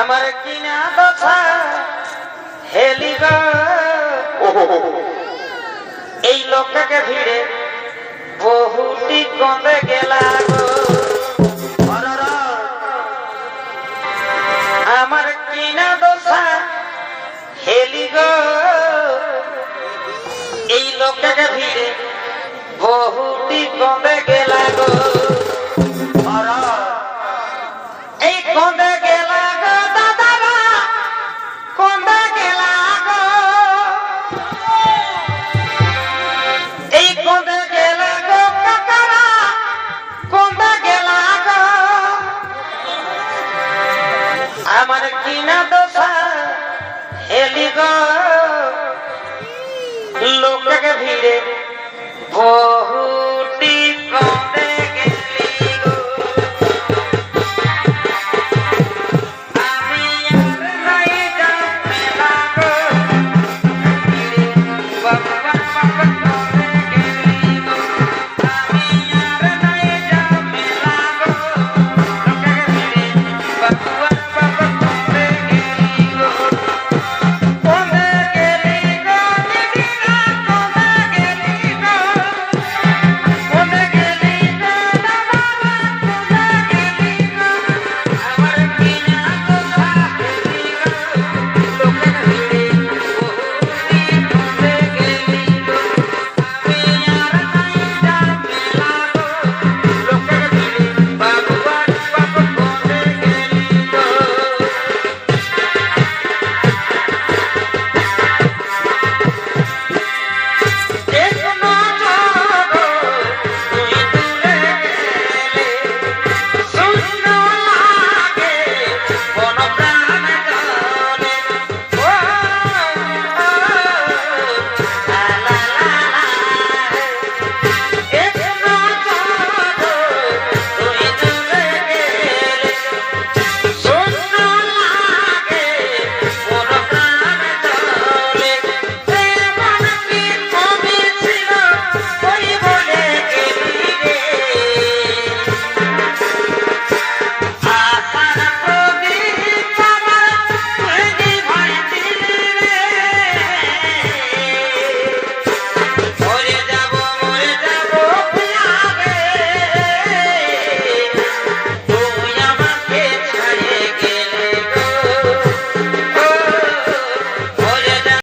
আমার কিনা দশা হেলি গো এই লোকটাকে ভিড়ে বহুটি কঁদে গেলা। আমার কিনা দশা হেলি গো এই লোকটাকে ভিড়ে বহুটি কঁদে গেলা দিলে